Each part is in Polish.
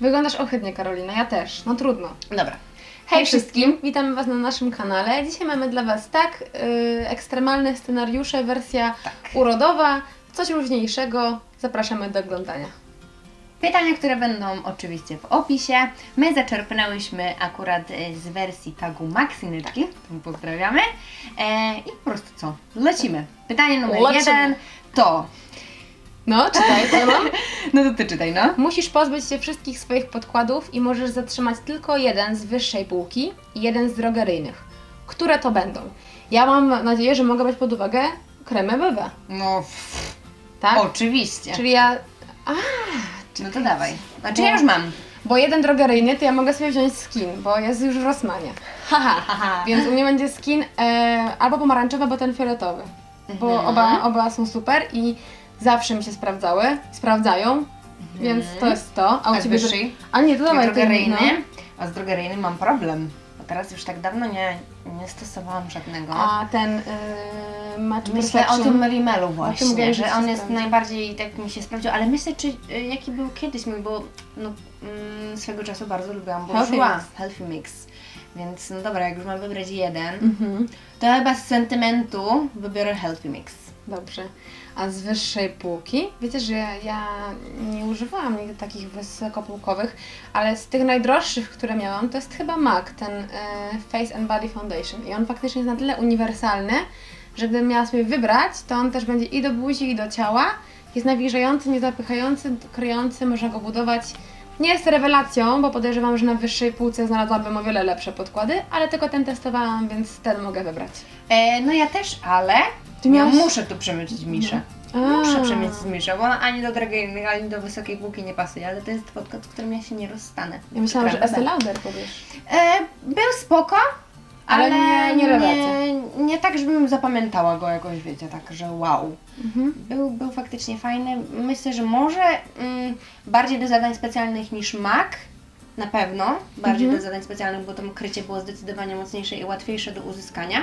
Wyglądasz ohydnie, Karolina, ja też. No trudno. Dobra. Hej wszystkim, witamy Was na naszym kanale. Dzisiaj mamy dla Was tak y, ekstremalne scenariusze, wersja Tak. urodowa, coś różniejszego. Zapraszamy do oglądania. Pytania, które będą oczywiście w opisie. My zaczerpnęłyśmy akurat e, z wersji tagu Maxinyczki, którą pozdrawiamy. E, I po prostu co? Lecimy. Pytanie numer Lecimy. jeden to... No, czytaj, to mam. No to Ty czytaj, no. Musisz pozbyć się wszystkich swoich podkładów i możesz zatrzymać tylko jeden z wyższej półki i jeden z drogeryjnych. Które to będą? Ja mam nadzieję, że mogę brać pod uwagę kremy BB, No, tak? oczywiście. Czyli ja... A, No to dawaj. Znaczy ja już mam. Bo jeden drogeryjny to ja mogę sobie wziąć skin, bo jest już w Rossmanie. Haha. Haha. Więc u mnie będzie skin e, albo pomarańczowy, albo ten fioletowy. Bo Mhm. oba, oba są super i zawsze mi się sprawdzały, sprawdzają, więc to jest to. A u A ciebie... wyższej? A nie, to dawaj ten, drogeryjny. no. A z drogeryjnym mam problem. Bo teraz już tak dawno nie, nie stosowałam żadnego. A ten y, Match Myślę o Perfection. tym Merimelu właśnie, mówiłam, że że się on jest sprawdzi. najbardziej tak mi się sprawdził, ale myślę, czy y, jaki był kiedyś mój, bo no, mm, swego czasu bardzo lubiłam Healthy Mix. Healthy Mix. Więc no dobra, jak już mam wybrać jeden, Mhm. to chyba z sentymentu wybiorę Healthy Mix. Dobrze. A z wyższej półki? Wiecie, że ja, ja nie używałam nigdy takich wysokopółkowych, ale z tych najdroższych, które miałam, to jest chyba MAC, ten e, Face and Body Foundation. I on faktycznie jest na tyle uniwersalny, że gdybym miała sobie wybrać, to on też będzie i do buzi, i do ciała. Jest nawilżający, niezapychający, kryjący, można go budować. Nie jest rewelacją, bo podejrzewam, że na wyższej półce znalazłabym o wiele lepsze podkłady, ale tylko ten testowałam, więc ten mogę wybrać. E, no ja też, ale Ty ja miałaś- muszę tu przemycić Miszę. A. Muszę przemycić Miszę, bo ona ani do drogeryjnych, ani do wysokiej półki nie pasuje, ale to jest podcast, z którym ja się nie rozstanę. Ja myślałam, że? Estée Lauder powiesz. E, był spoko, Ale ale, nie- nie nie, nie tak, żebym zapamiętała go jakoś, wiecie, tak, że wow. Mhm. Był, był faktycznie fajny. Myślę, że może mm, bardziej do zadań specjalnych niż Mac. Na pewno. Bardziej Mhm. do zadań specjalnych, bo tam krycie było zdecydowanie mocniejsze i łatwiejsze do uzyskania.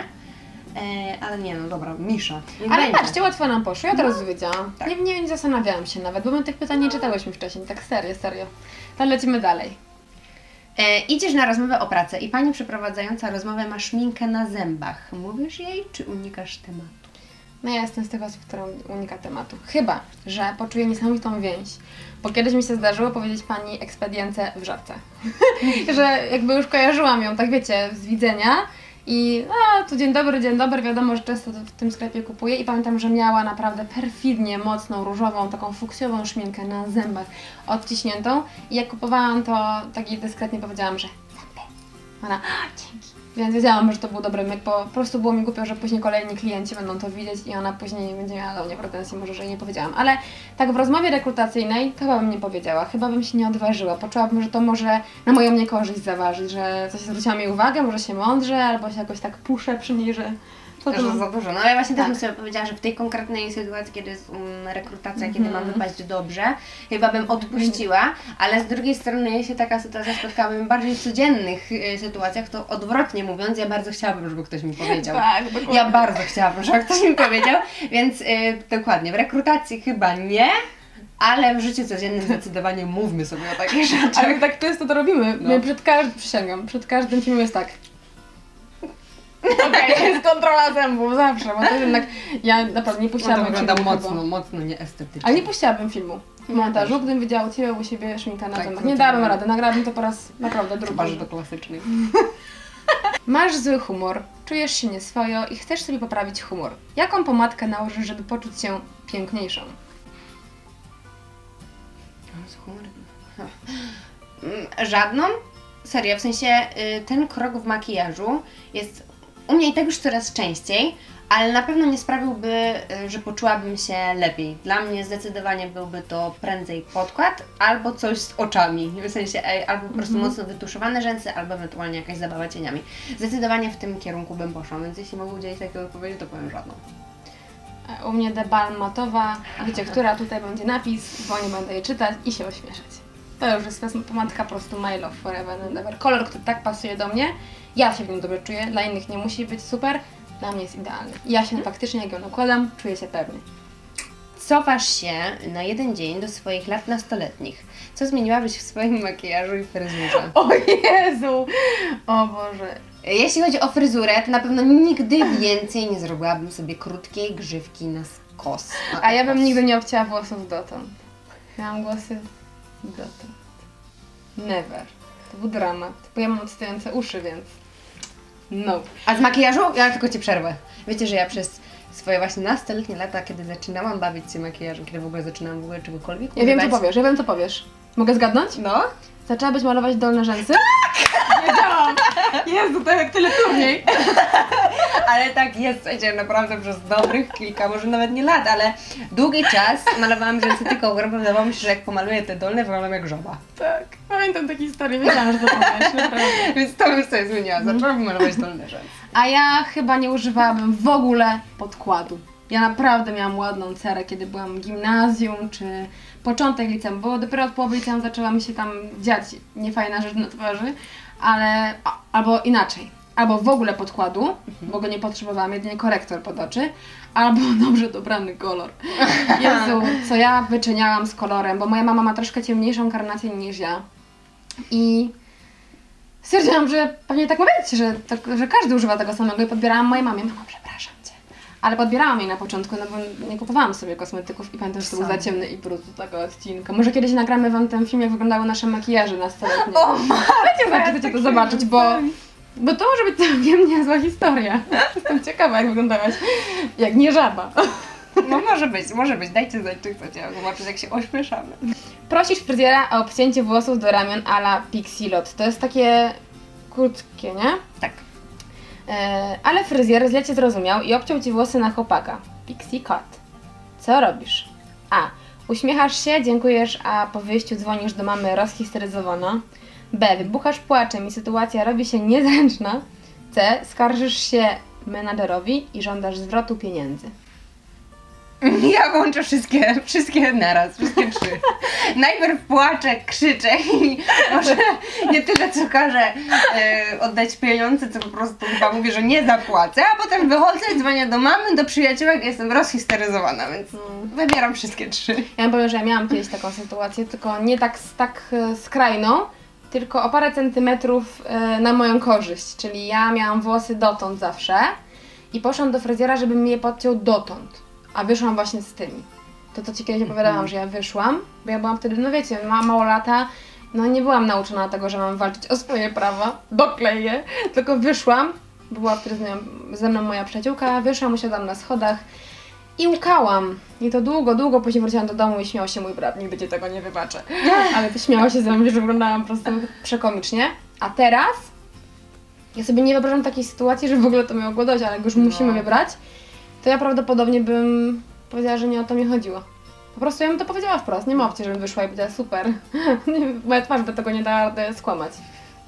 E, ale nie, no dobra, Misza. Niech Ale będzie. patrzcie, łatwo nam poszło, ja od razu wiedziałam. tak. Nie, nie, nie zastanawiałam się nawet, bo my tych pytań nie czytałyśmy wcześniej, tak serio, serio. To lecimy dalej. E, idziesz na rozmowę o pracę i pani przeprowadzająca rozmowę ma szminkę na zębach. Mówisz jej, czy unikasz tematu? No ja jestem z tych osób, która unika tematu. Chyba, że poczuję niesamowitą więź. Bo kiedyś mi się zdarzyło powiedzieć pani ekspedience w żarce. że jakby już kojarzyłam ją, tak wiecie, z widzenia. I no, tu dzień dobry, dzień dobry, wiadomo, że często w tym sklepie kupuję i pamiętam, że miała naprawdę perfidnie mocną, różową, taką fuksjową szminkę na zębach odciśniętą i jak kupowałam to tak jej dyskretnie powiedziałam, że zęby. Ona, "A, dzięki. Więc wiedziałam, że to był dobry myk, bo po prostu było mi głupio, że później kolejni klienci będą to widzieć i ona później będzie miała do mnie pretensje, może, że jej nie powiedziałam. Ale tak w rozmowie rekrutacyjnej to chyba bym nie powiedziała, chyba bym się nie odważyła. Poczułabym, że to może na moją niekorzyść zaważyć, że coś zwróciłam jej uwagę, może się mądrze, albo się jakoś tak puszę przy niej, że że za dużo. No ja właśnie Tak. też bym sobie powiedziała, że w tej konkretnej sytuacji, kiedy jest um, rekrutacja, kiedy Mhm. mam wypaść dobrze, chyba bym odpuściła, ale z drugiej strony, jeśli taka sytuacja spotkałabym bardziej w codziennych y, sytuacjach, to odwrotnie mówiąc, ja bardzo chciałabym, żeby ktoś mi powiedział. Tak, dokładnie. Ja bardzo chciałabym, żeby ktoś mi powiedział, więc y, dokładnie, w rekrutacji chyba nie, ale w życiu codziennym zdecydowanie mówmy sobie o takich rzeczach. Ale tak często to robimy. No. My przed każdym, przysięgam, przed każdym filmem jest tak. Okej, jest kontrola zębów zawsze, bo to jednak ja naprawdę nie No puściłabym to wygląda filmu mocno, chyba. mocno nieestetycznie. Ale nie puściłabym filmu w Ja montażu, gdybym wiedziała u Ciebie u siebie szminka na Tak, zębach. no Nie dałabym rady, nagrałabym to po raz naprawdę drugi. Chyba, że do klasycznej. Masz zły humor, czujesz się nieswojo i chcesz sobie poprawić humor. Jaką pomadkę nałożysz, żeby poczuć się piękniejszą? Z humorem. Mm, Żadną? Serio, w sensie y, ten krok w makijażu jest u mnie i tak już coraz częściej, ale na pewno nie sprawiłby, y, że poczułabym się lepiej. Dla mnie zdecydowanie byłby to prędzej podkład albo coś z oczami. W sensie albo po prostu mocno wytuszowane rzęsy, albo ewentualnie jakaś zabawa cieniami. Zdecydowanie w tym kierunku bym poszła, więc jeśli mogę udzielić takiej odpowiedzi, to powiem żadną. E, U mnie The Balm matowa, wiecie, która tutaj będzie napis, bo nie będę jej czytać i się ośmieszać. To już jest pomadka po prostu my love forever and ever. Kolor, który tak pasuje do mnie, ja się w nim dobrze czuję, dla innych nie musi być super, dla mnie jest idealny. Ja się faktycznie, jak ją nakładam, czuję się pewnie. cofasz się na jeden dzień do swoich lat nastoletnich. Co zmieniłabyś w swoim makijażu i fryzurze? O Jezu! O Boże. Jeśli chodzi o fryzurę, to na pewno nigdy więcej nie zrobiłabym sobie krótkiej grzywki na skos. na A ja bym skos. nigdy nie obcięła włosów dotąd. Miałam głosy dotąd. Never. To był dramat. Bo ja mam odstające uszy, więc... No. A z makijażu? Ja tylko Cię przerwę. Wiecie, że ja przez swoje właśnie nastoletnie lata, kiedy zaczynałam bawić się makijażem, kiedy w ogóle zaczynałam w ogóle czegokolwiek Ja wiem, co używać- powiesz, ja wiem, co powiesz. Mogę zgadnąć? No? Zaczęłabyś malować dolne rzęsy? Wiedziałam! Jezu, to jak tyle turniej. Ale tak jest, słuchajcie, naprawdę przez dobrych kilka, może nawet nie lat, ale długi czas malowałam rzęsy tylko ogromnie. Wydawało mi się, że jak pomaluję te dolne, wyglądam jak żoba. Tak. Pamiętam takie historie, wiedziałam, że to naprawdę. Więc to bym sobie zmieniła. Zaczęłam malować dolne rzęsy. A ja chyba nie używałabym w ogóle podkładu. Ja naprawdę miałam ładną cerę, kiedy byłam w gimnazjum, czy początek liceum, bo dopiero od połowy liceum zaczęła mi się tam dziać niefajna rzecz na twarzy, ale a, albo inaczej. Albo w ogóle podkładu, bo go nie potrzebowałam, jedynie korektor pod oczy, albo dobrze dobrany kolor. Jezu, co ja wyczyniałam z kolorem, bo moja mama ma troszkę ciemniejszą karnację niż ja. I stwierdziłam, że pewnie tak ma być, że, tak, że każdy używa tego samego i podbierałam mojej mamie. Mamo, przepraszam Cię. Ale podbierałam jej na początku, no bo nie kupowałam sobie kosmetyków i pamiętam, że to był za ciemny i brud do tego odcinka. Może kiedyś nagramy Wam ten film, jak wyglądały nasze makijaże nastoletnie. O znaczy, chcecie to zobaczyć, bo, bo to może być całkiem niezła historia. Jestem ciekawa, jak wyglądałaś. Jak nie żaba. No może być, może być. Dajcie znać, czy chcecie zobaczyć, jak się ośmieszamy. Prosisz fryzjera o obcięcie włosów do ramion a la Pixie Lot. To jest takie krótkie, nie? Tak. E, ale fryzjer źle cię zrozumiał i obciął ci włosy na chłopaka. Pixie cut. Co robisz? A. Uśmiechasz się, dziękujesz, a po wyjściu dzwonisz do mamy rozhisteryzowana. B. Wybuchasz płaczem i sytuacja robi się niezręczna. C. Skarżysz się menadżerowi i żądasz zwrotu pieniędzy. Ja włączę wszystkie, wszystkie naraz, wszystkie trzy. Najpierw płaczę, krzyczę i może nie tyle co każę e, oddać pieniądze, co po prostu chyba mówię, że nie zapłacę, a potem wychodzę, dzwonię do mamy, do przyjaciółek i jestem rozhisteryzowana, więc wybieram wszystkie trzy. Ja powiem, że ja miałam kiedyś taką sytuację, tylko nie tak, tak e, skrajną, tylko o parę centymetrów e, na moją korzyść. Czyli ja miałam włosy dotąd zawsze i poszłam do fryzjera, żeby mi je podciął dotąd. A wyszłam właśnie z tymi. To co Ci kiedyś opowiadałam, że ja wyszłam, bo ja byłam wtedy, no wiecie, ma mało lata, no nie byłam nauczona tego, że mam walczyć o swoje prawa, dokleję, tylko wyszłam, bo była wtedy ze mną moja przyjaciółka, wyszłam, usiadłam na schodach i łkałam. I to długo, długo później wróciłam do domu i śmiał się mój brat, nigdy Ci tego nie wybaczę. Ale to śmiało się ze mnie, że wyglądałam po prostu przekomicznie. A teraz ja sobie nie wyobrażam takiej sytuacji, że w ogóle to miało go dojść, ale jak już musimy No. wybrać, to ja prawdopodobnie bym powiedziała, że nie o to mi chodziło. Po prostu ja bym to powiedziała wprost, nie ma opcji, żebym wyszła i powiedziała super. Nie, Moja twarz by tego nie dała skłamać.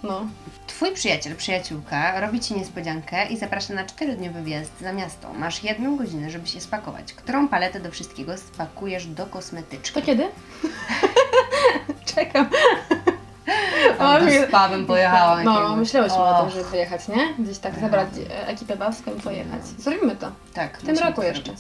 No. Twój przyjaciel, przyjaciółka robi Ci niespodziankę i zaprasza na czterodniowy wyjazd za miasto. Masz jedną godzinę, żeby się spakować. Którą paletę do wszystkiego spakujesz do kosmetyczki? To kiedy? Czekam. O, mnie- spa bym pojechała. No, myślałyśmy o tym, żeby wyjechać, nie? Gdzieś tak zabrać e, ekipę babską i pojechać. Zrobimy to. Tak, W tym roku jeszcze.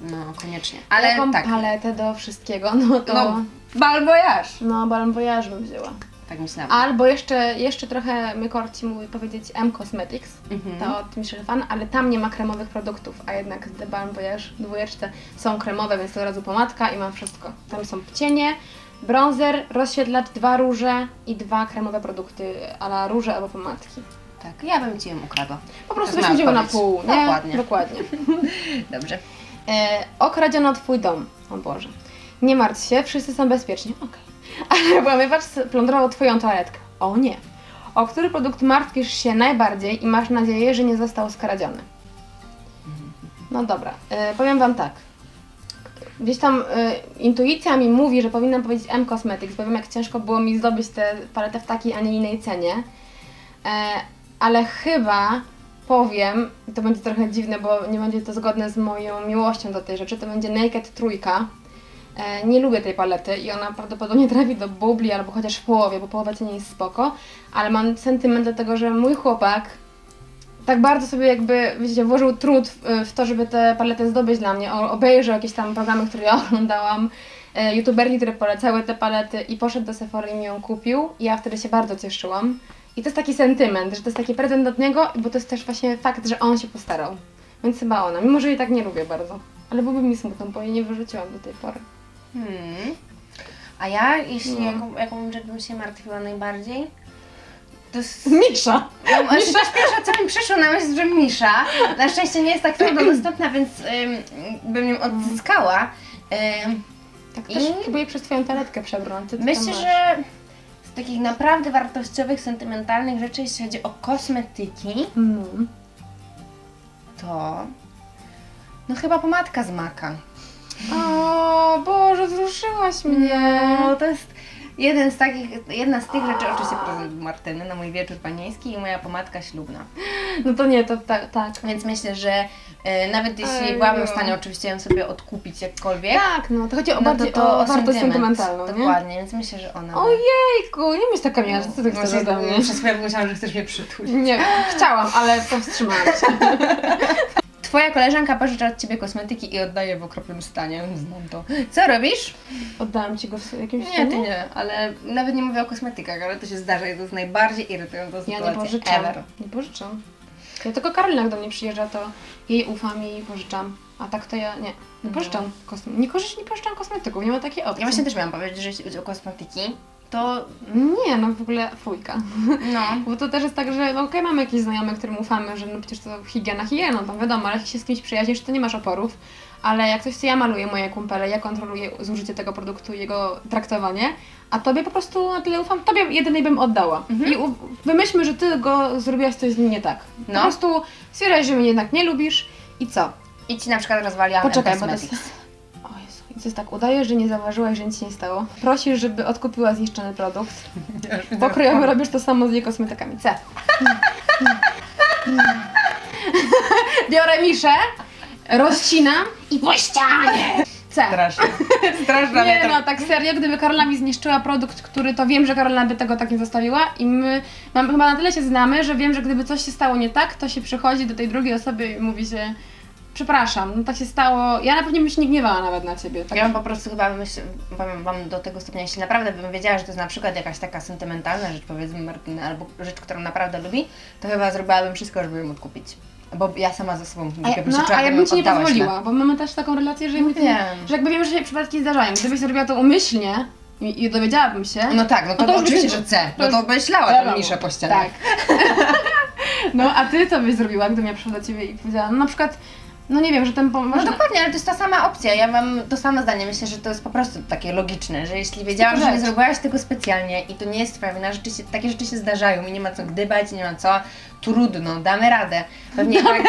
No, koniecznie. Ale Jaką tak. paletę do wszystkiego? No to... No, bal voyage. No, Voyage bym wzięła. Tak myślałam. Albo jeszcze, jeszcze trochę my korci mówi powiedzieć M Cosmetics, Mhm. to od Michelle Fan, ale tam nie ma kremowych produktów, a jednak The Balm Voyage dwójeczce są kremowe, więc to od razu pomadka i mam wszystko. Tam są cienie, bronzer, rozświetlacz, dwa róże i dwa kremowe produkty ala róże albo pomadki. Tak, ja bym Ci ją ukradła. Po prostu jest byśmy na pół, nie? Dokładnie. Dokładnie. Dobrze. E, okradziono twój dom. O Boże. Nie martw się, wszyscy są bezpieczni. Okej. Ale włamywacz plądrował twoją toaletkę. O nie. O który produkt martwisz się najbardziej i masz nadzieję, że nie został skradziony? No dobra, e, powiem wam tak. Gdzieś tam e, intuicja mi mówi, że powinnam powiedzieć M Cosmetics, bo wiem jak ciężko było mi zdobyć tę paletę w takiej, a nie innej cenie. E, ale chyba powiem, to będzie trochę dziwne, bo nie będzie to zgodne z moją miłością do tej rzeczy, to będzie Naked Trójka. E, nie lubię tej palety i ona prawdopodobnie trafi do bubli albo chociaż w połowie, bo połowa cienia jest spoko, ale mam sentyment do tego, że mój chłopak tak bardzo sobie jakby, wiecie, włożył trud w, to, żeby te palety zdobyć dla mnie. Obejrzał jakieś tam programy, które ja oglądałam, e, youtuberki, które polecały te palety i poszedł do Sephory i mi ją kupił. I ja wtedy się bardzo cieszyłam. I to jest taki sentyment, że to jest taki prezent od niego, bo to jest też właśnie fakt, że on się postarał. Więc chyba ona, mimo że jej tak nie lubię bardzo. Ale byłoby mi smutno, bo jej nie wyrzuciłam do tej pory. Hmm. A ja, jeśli No. jaką, jaką rzecz bym się martwiła najbardziej, to jest... Misza! No, Misza? Pierwsze co mi przyszło na myśl, że Misza. Na szczęście nie jest tak trudno dostępna, więc ym, bym ją odzyskała. Ym, Tak I- też próbuję przez twoją toaletkę przebrnąć. Co ty tam myślę, masz? że z takich naprawdę wartościowych, sentymentalnych rzeczy, jeśli chodzi o kosmetyki, No. to... No chyba pomadka z maka. O Boże, wzruszyłaś mnie. No, to jest jeden z takich, jedna z tych rzeczy, oczywiście prezent Martyny na mój wieczór panieński i moja pomadka ślubna. No to nie, to tak, tak. Więc myślę, że e, nawet jeśli Ej, byłabym no. w stanie oczywiście ją sobie odkupić jakkolwiek, Tak, no to chodzi o no bardziej to, to o wartość sentyment. sentymentalną, nie? Dokładnie, więc myślę, że ona... Ojejku, nie myśl taka miała, co ty chcesz ode mnie? Przez chwilę myślałam, że chcesz mnie przytulić. Nie, chciałam, ale powstrzymałam się. Twoja koleżanka pożycza od Ciebie kosmetyki i oddaje w okropnym stanie. Znam to. Co robisz? Oddałam ci go w jakimś Nie, ty stanie? nie, ale nawet nie mówię o kosmetykach, ale to się zdarza i to jest najbardziej irytująca Ja sytuacja nie pożyczam. ever. Nie pożyczam. Ja tylko Karolina jak do mnie przyjeżdża, to jej ufam i pożyczam. A tak to ja nie. Nie pożyczam kosmetyków. Nie, korzys- nie pożyczam kosmetyków, nie ma takiej opcji. Ja właśnie też miałam powiedzieć, że jeśli chodzi o kosmetyki, to Nie, no w ogóle fujka. no, Bo to też jest tak, że no okej, mamy jakieś znajome, którym ufamy, że no przecież to higiena higieną, tam wiadomo, ale jak się z kimś przyjaźnisz, to nie masz oporów. Ale jak coś, co ja maluję moje kumpele, ja kontroluję zużycie tego produktu, jego traktowanie, a tobie po prostu na tyle ufam, tobie jedynej bym oddała. I u- wymyślmy, że ty go zrobiłaś coś z nim nie tak. Po No. prostu stwierdziłaś, że mnie jednak nie lubisz i co? i Ci na przykład rozwaliłam Poczekaj, bo to jest... Jest tak, udajesz, że nie zauważyłaś, że nic się nie stało. Prosisz, żeby odkupiła zniszczony produkt. Pokrojowo robisz to samo z jej kosmetykami. C. Biorę miszę, rozcinam i po ścianie. C. Strasznie. Straszna Nie no, tak serio, gdyby Karola mi zniszczyła produkt, który to wiem, że Karola by tego tak nie zostawiła i my mam, chyba na tyle się znamy, że wiem, że gdyby coś się stało nie tak, to się przychodzi do tej drugiej osoby i mówi się przepraszam, no tak się stało, ja na pewno bym się nie gniewała nawet na ciebie. Tak. Ja bym po prostu chyba myśl, powiem Wam do tego stopnia, jeśli naprawdę bym wiedziała, że to jest na przykład jakaś taka sentymentalna rzecz, powiedzmy Martyny, albo rzecz, którą naprawdę lubi, to chyba zrobiłabym wszystko, żeby ją odkupić. Bo ja sama ze sobą nie ja- no, się czuła, a ja bym ci nie pozwoliła, bo mamy też taką relację, że, ty, Wiem. że jakby wiem, że się przypadki zdarzają. Gdybyś zrobiła to umyślnie i, i dowiedziałabym się. No tak, no to, No to oczywiście, że C. to No to byś lała tę niszę po ścianie. Tak. no a ty co byś zrobiła, gdybym ja przyszła do ciebie i powiedziała, no na przykład, no nie wiem, że ten pom- No dokładnie, ale to jest ta sama opcja. Ja mam to samo zdanie. Myślę, że to jest po prostu takie logiczne, że jeśli wiedziałam, że nie zrobiłaś tego specjalnie i to nie jest twoja wina, rzeczywiście, takie rzeczy się zdarzają i nie ma co gdybać, nie ma co, trudno, damy radę. Pewnie, tak,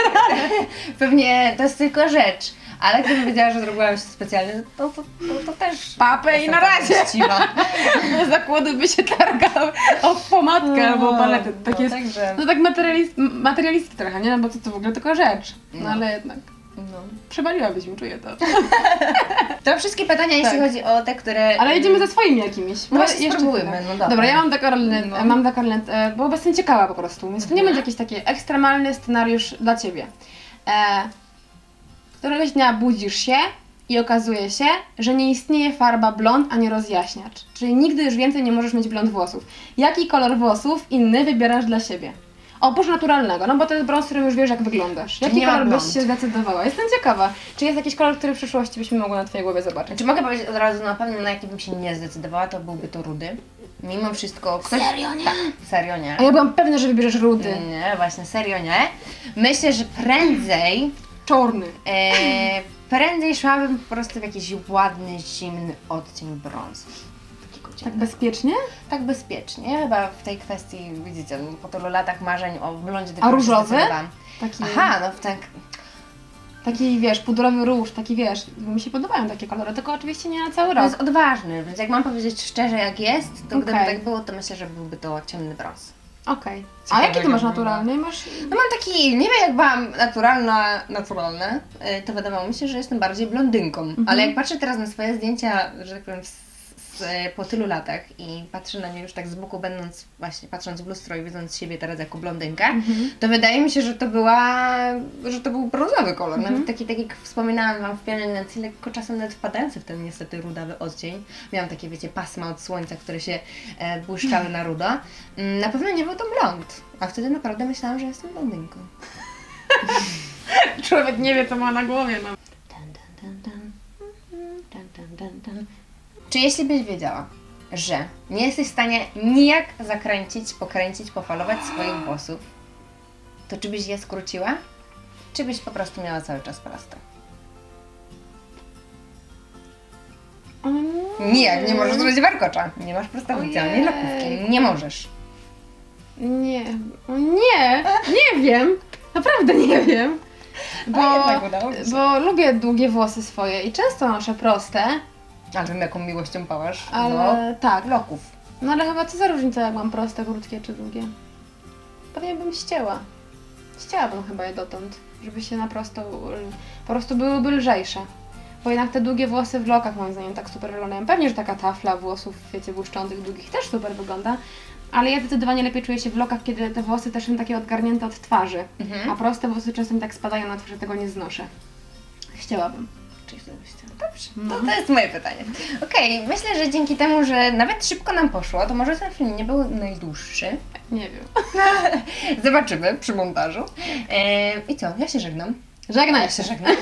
pewnie to jest tylko rzecz. Ale gdybym wiedziała, że zrobiłaś to specjalnie, to, to, to, to też... Papę i na razie. uczciwa. zakłady by się targał o pomadkę albo o paletę. Tak No, jest, także- no tak materialist, materialistki trochę, nie? No bo to, to w ogóle tylko rzecz. No, No. ale jednak. No. Przebaliłabyś mi, czuję to. To wszystkie pytania, jeśli Tak. chodzi o te, które... Ale jedziemy ze swoimi jakimiś. No właśnie spróbujmy, no dobra. Dobra, ja mam dla Karoliny, No. mam dla Karoliny, e, bo jestem ciekawa po prostu, więc to nie będzie jakiś taki ekstremalny scenariusz dla Ciebie. E, któregoś dnia budzisz się i okazuje się, że nie istnieje farba blond, a nie rozjaśniacz. Czyli nigdy już więcej nie możesz mieć blond włosów. Jaki kolor włosów inny wybierasz dla siebie? Oprócz naturalnego, no bo to jest brąz, którym już wiesz jak wyglądasz. Jaki nie ma kolor byś się zdecydowała? Jestem ciekawa. Czy jest jakiś kolor, który w przyszłości byśmy mogły na Twojej głowie zobaczyć? Czy mogę powiedzieć od razu na pewno, na jaki bym się nie zdecydowała, to byłby to rudy. Mimo wszystko ktoś... Serio nie? Tak, serio nie. A ja byłam pewna, że wybierzesz rudy. Nie, właśnie serio nie. Myślę, że prędzej, Czarny. e, prędzej szłabym po prostu w jakiś ładny, zimny odcień brązu. Takiego Tak ciemnego. bezpiecznie? Tak bezpiecznie. Chyba w tej kwestii, widzicie, po tylu latach marzeń o blondzie A dopiero się różowy? zdecydowałam. Taki, Aha, no w tak. taki wiesz, pudrowy róż, taki wiesz, mi się podobają takie kolory, tylko oczywiście nie na cały To rok. jest odważny, więc jak mam powiedzieć szczerze jak jest, to gdyby Okej. tak było, to myślę, że byłby to ciemny brąz. Okej. A Ciekawe, jaki ty masz jak naturalny? Masz... No mam taki, nie wiem jak byłam naturalna, naturalne, y, to wydawało mi się, że jestem bardziej blondynką. Mhm. Ale jak patrzę teraz na swoje zdjęcia, że tak powiem, z, po tylu latach i patrzę na nie już tak z boku, będąc właśnie, patrząc w lustro i widząc siebie teraz jako blondynkę, to wydaje mi się, że to była, że to był brązowy kolor. Nawet taki, tak jak wspominałam Wam w pielęgnacji, lekko czasem nawet wpadający w ten niestety rudawy odcień. Miałam takie, wiecie, pasma od słońca, które się e, błyszczały na rudo. Mm, Na pewno nie był to blond, a wtedy naprawdę myślałam, że jestem blondynką. Człowiek nie wie, co ma na głowie. No. Czy jeśli byś wiedziała, że nie jesteś w stanie nijak zakręcić, pokręcić, pofalować swoich włosów, to czy byś je skróciła? Czy byś po prostu miała cały czas proste? Nijak, nie możesz zrobić warkocza. Nie masz prostego Ojej. nie lakówki. Nie możesz. Nie, o nie, nie wiem. Naprawdę nie wiem. Bo, jednak udało się. bo lubię długie włosy swoje i często noszę proste, A wiem, jaką miłością pałasz ale tak. do loków. No ale chyba co za różnica, jak mam proste, krótkie czy długie? Pewnie bym ścięła. Ścięłabym chyba je dotąd, żeby się na prosto, po prostu byłyby lżejsze. Bo jednak te długie włosy w lokach moim zdaniem tak super wyglądają. Pewnie, że taka tafla włosów, wiecie, błyszczących, długich też super wygląda, ale ja zdecydowanie lepiej czuję się w lokach, kiedy te włosy też są takie odgarnięte od twarzy. Mhm. A proste włosy czasem tak spadają na twarz, tego nie znoszę. Chciałabym. Dobrze, to, to jest moje pytanie. Okej, myślę, że dzięki temu, że nawet szybko nam poszło, to może ten film nie był najdłuższy. Nie wiem. Zobaczymy przy montażu. E, I co? Ja się żegnam. Żegnaj Ja się żegnam.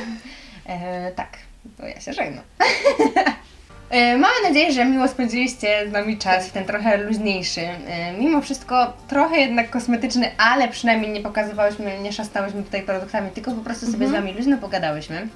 E, tak, to ja się żegnam. E, Mamy nadzieję, że miło spędziliście z nami czas w ten trochę luźniejszy, e, mimo wszystko trochę jednak kosmetyczny, ale przynajmniej nie pokazywałyśmy, nie szastałyśmy tutaj produktami, tylko po prostu sobie z Wami luźno pogadałyśmy.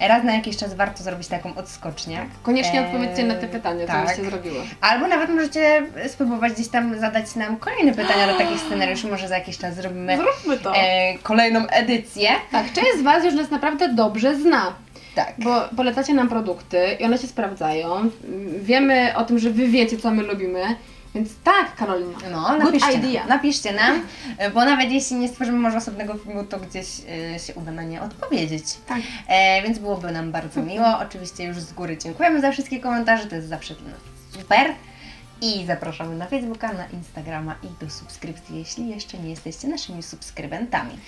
E, Raz na jakiś czas warto zrobić taką odskocznię. Koniecznie E, odpowiedzcie na te pytania, co tak. byście zrobiły. Albo nawet możecie spróbować gdzieś tam zadać nam kolejne pytania do takich scenariuszy, może za jakiś czas zrobimy Zróbmy to. e, kolejną edycję. Tak, część z Was już nas naprawdę dobrze zna, Tak. bo polecacie nam produkty i one się sprawdzają. Wiemy o tym, że Wy wiecie, co my lubimy, więc tak, Karolina. No, Good napiszcie idea. nam, napiszcie nam, bo nawet jeśli nie stworzymy może osobnego filmu, to gdzieś e, się uda na nie odpowiedzieć. Tak. E, więc byłoby nam bardzo miło. Oczywiście już z góry dziękujemy za wszystkie komentarze, to jest zawsze dla nas super. I zapraszamy na Facebooka, na Instagrama i do subskrypcji, jeśli jeszcze nie jesteście naszymi subskrybentami.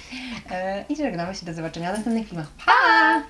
E, I żegnamy się do zobaczenia w następnych filmach. Pa!